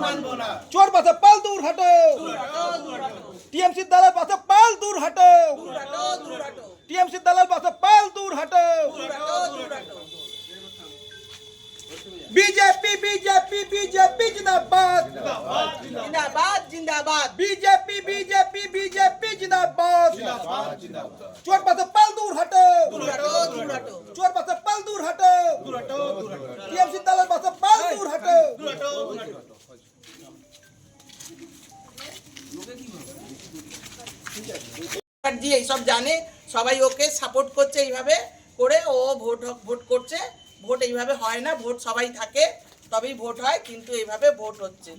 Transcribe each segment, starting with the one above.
মানবো না চোর পাশে পাল দূর হাটো টিএমসি দলের পাশে পাল দূর হাটো টিএমসি দলের পাশে পাল দূর হাটো বিজেপি বিজেপি বিজেপি জিন্দাবাদ जिंदाबाद जिंदाबाद বিজেপি বিজেপি বিজেপি জিন্দাবাদ চোর পাশে পাল দূর হাটো हटो दूर हटो ব্যানার্জি এইসব জানে। সবাই ওকে সাপোর্ট করছে এইভাবে করে ও ভোট ভোট করছে। ভোট এইভাবে হয় না ভোট সবাই থাকে তবেই ভোট হয় কিন্তু এইভাবে ভোট হচ্ছে।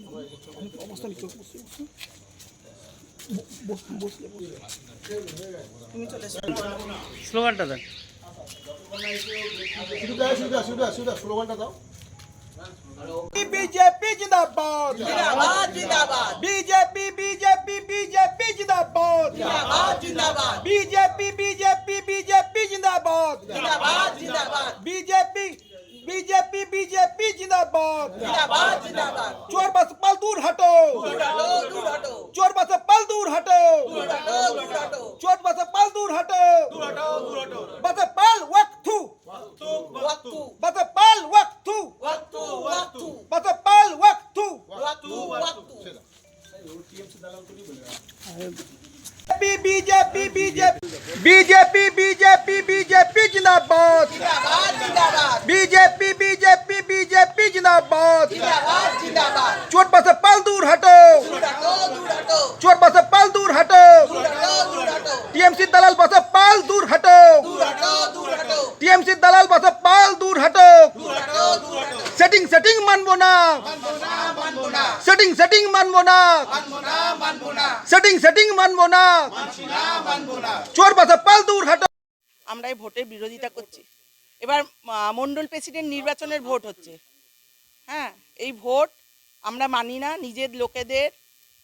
বিজেপি জিন্দাবাদ। বিজেপি জিন্দাবাদ জিন্দাবাদ। বিজেপি जिंदाबाद। बीजेपी बीजेपी बीजेपी जिंदाबाद। जिंदाबाद जिंदाबाद। बीजेपी बीजेपी बीजेपी जिंदाबाद। जिंदाबाद जिंदाबाद। चोर बस पल दूर हटो। दूर हटो चोर बस पल दूर हटो। चोर बस पल दूर हटो। हटो दूर हटो। बस बसपल वक्तू बस बीजेपी बीजेपी जिंदाबाद। बीजेपी बीजेपी बीजेपी जिंदाबाद। चोट पर पल दूर हटो। चोट पर पल दूर हटो। टीएमसी दलाल बस पल दूर हटो। टीएमसी दलाल बस पल दूर हटो। सेटिंग सेटिंग मनमोना सेटिंग सेटिंग मनमोना सेटिंग सेटिंग मनमोना चोर बस पल दूर हटो। আমরা এই ভোটের বিরোধিতা করছি। এবার আহ, মণ্ডল প্রেসিডেন্ট নির্বাচনের ভোট হচ্ছে। হ্যাঁ এই ভোট আমরা মানি না নিজের লোকেদের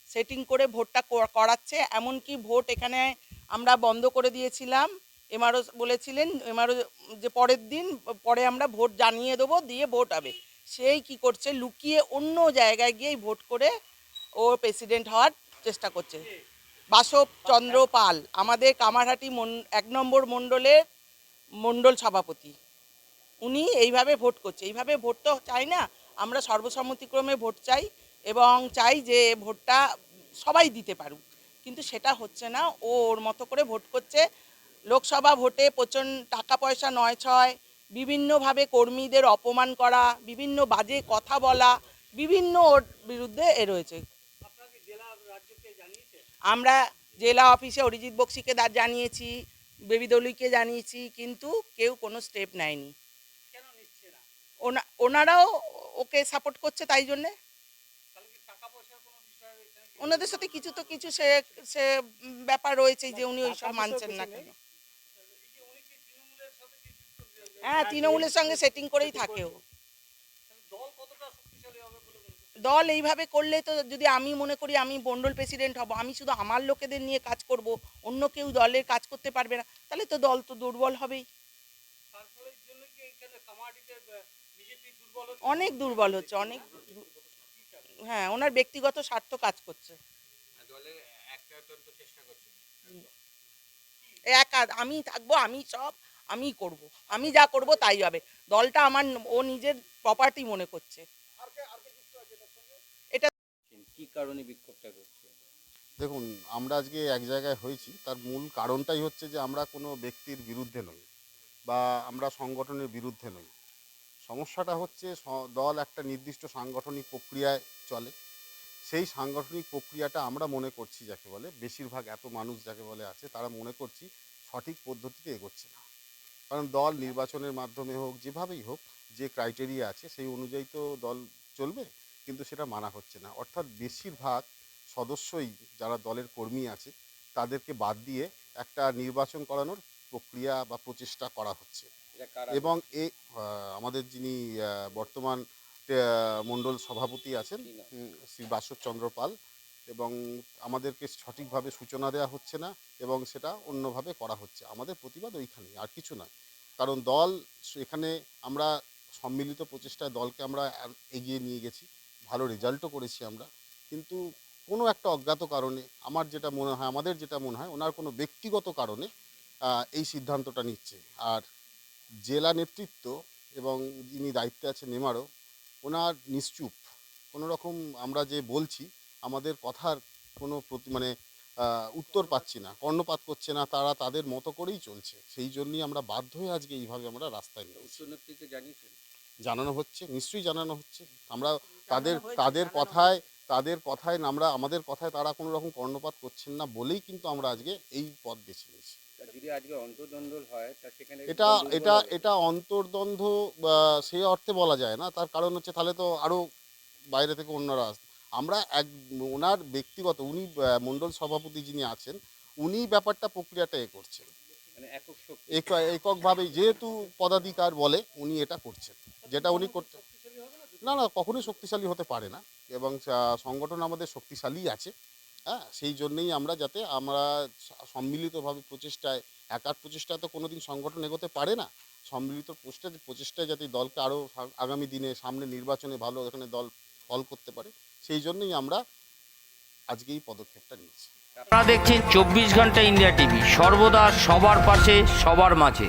সেটিং করে ভোটটা কর- করাচ্ছে। এমনকি ভোট এখানে আমরা বন্ধ করে দিয়েছিলাম। এমআরও বলেছিলেন এমআরও যে পরের দিন পরে আমরা ভোট জানিয়ে দেবো দিয়ে ভোট হবে। সেই কি করছে লুকিয়ে অন্য জায়গায় গিয়েই ভোট করে ও প্রেসিডেন্ট হওয়ার চেষ্টা করছে। বাসব চন্দ্র পাল, আমাদের কামারহাটি মন, এক নম্বর মণ্ডলের মণ্ডল সভাপতি। উনি এইভাবে ভোট করছে। এইভাবে ভোট তো চাই না, আমরা সর্বসম্মতিক্রমে ভোট চাই এবং চাই যে ভোটটা সবাই দিতে পারুক। কিন্তু সেটা হচ্ছে না, ও ওর মতো করে ভোট করছে। লোকসভা ভোটে প্রচণ্ড টাকা পয়সা নয় ছয় বিভিন্নভাবে কর্মীদের অপমান করা, বিভিন্ন বাজে কথা বলা, বিভিন্ন ওর বিরুদ্ধে এ রয়েছে। আমরা জেলা অফিসে অরিজিৎ বক্সিকে জানিয়েছি বেবি দলুইকে জানিয়েছি কিন্তু কেউ কোনো স্টেপ নেয়নি। ওনারাও ওকে সাপোর্ট করছে তাই জন্যে। ওনাদের সাথে কিছু তো কিছু সে সে ব্যাপার রয়েছে যে উনি ওইসব মানছেন না কেন। হ্যাঁ তৃণমূলের সঙ্গে সেটিং করেই থাকে ও। দল এইভাবে করলে তো যদি আমি মনে করি আমি মন্ডল প্রেসিডেন্ট হব, আমি শুধু আমার লোকেদের নিয়ে কাজ করব, অন্য কেউ দলের কাজ করতে পারবে না, তাহলে তো দল তো দুর্বল হবেই। অনেক দুর্বল হচ্ছে, অনেক হ্যাঁ ওনার ব্যক্তিগত স্বার্থ কাজ করছে। একা, আমি থাকব, আমি সব, আমি করব, আমি যা করব তাই হবে। দলটা আমার, ও নিজের প্রপার্টি মনে করছে। কি কারণে বিক্ষোভটা করছে? দেখুন, আমরা আজকে এক জায়গায় হয়েছি, তার মূল কারণটাই হচ্ছে যে আমরা কোনো ব্যক্তির বিরুদ্ধে নই বা আমরা সংগঠনের বিরুদ্ধে নই। সমস্যাটা হচ্ছে দল একটা নির্দিষ্ট সাংগঠনিক প্রক্রিয়ায় চলে। সেই সাংগঠনিক প্রক্রিয়াটা আমরা মনে করছি যাকে বলে, বেশিরভাগ এত মানুষ যাকে বলে আছে, তারা মনে করছি সঠিক পদ্ধতিতে এগোচ্ছে না। কারণ দল নির্বাচনের মাধ্যমে হোক, যেভাবেই হোক, যে ক্রাইটেরিয়া আছে, সেই অনুযায়ী তো দল চলবে। কিন্তু সেটা মানা হচ্ছে না। অর্থাৎ বেশিরভাগ সদস্যই যারা দলের কর্মী আছে তাদেরকে বাদ দিয়ে একটা নির্বাচন করানোর প্রক্রিয়া বা প্রচেষ্টা করা হচ্ছে। এবং এ আমাদের যিনি বর্তমান মণ্ডল সভাপতি আছেন শ্রী বাসবচন্দ্র পাল এবং আমাদেরকে সঠিকভাবে সূচনা দেওয়া হচ্ছে না এবং সেটা অন্যভাবে করা হচ্ছে। আমাদের প্রতিবাদ ওইখানেই আর কিছু নয় কারণ দল এখানে আমরা সম্মিলিত প্রচেষ্টায় দলকে আমরা এগিয়ে নিয়ে গেছি। ভালো রেজাল্টও করেছি আমরা। কিন্তু কোনো একটা অজ্ঞাত কারণে আমার যেটা মনে হয় আমাদের যেটা মনে হয় ওনার কোনো ব্যক্তিগত কারণে এই সিদ্ধান্তটা নিচ্ছে। আর জেলা নেতৃত্ব এবং যিনি দায়িত্বে আছেন নেমারও ওনার নিশ্চুপ। কোনো রকম আমরা যে বলছি আমাদের কথার কোনো প্রতি মানে উত্তর পাচ্ছি না কর্ণপাত করছে না তারা তাদের মতো করেই চলছে। সেই জন্যই আমরা বাধ্য হয়ে আজকে এইভাবে আমরা রাস্তায় নেমেছি। জানানো হচ্ছে নিশ্চয়ই জানানো হচ্ছে। আমরা তাদের তাদের কথায় তাদের কথায় আমরা আমাদের কথায় তারা কোনো রকম কর্ণপাত করছেন না বলেই কিন্তু আমরা আজকে এই পথ বেছে নিয়েছি। হয় এটা এটা এটা অন্তর্দ্বন্দ্ব সেই অর্থে বলা যায় না তার কারণ হচ্ছে তাহলে তো আরও বাইরে থেকে অন্যরা আস আমরা এক ওনার ব্যক্তিগত উনি মণ্ডল সভাপতি যিনি আছেন উনি ব্যাপারটা প্রক্রিয়াটা এ করছেন। মানে একক শক্তি। এক- এককভাবে যেহেতু পদাধিকার বলে উনি এটা করছেন যেটা উনি করতে না না, কখনোই শক্তিশালী হতে পারে না এবং সংগঠন আমাদের শক্তিশালী আছে। হ্যাঁ সেই জন্যেই আমরা যাতে আমরা সম্মিলিতভাবে প্রচেষ্টায়, একার প্রচেষ্টায় তো কোনো দিন সংগঠন এগোতে পারে না। সম্মিলিত প্রচেষ্টা, প্রচেষ্টায় যাতে দলকে আরও আগামী দিনে সামনে নির্বাচনে ভালো এখানে দল ফল করতে পারে, সেই জন্যই আমরা আজকে এই পদক্ষেপটা নিয়েছি। আপনারা দেখছেন চব্বিশ ঘণ্টা ইন্ডিয়া টিভি, সর্বদা সবার পাশে, সবার মাঝে।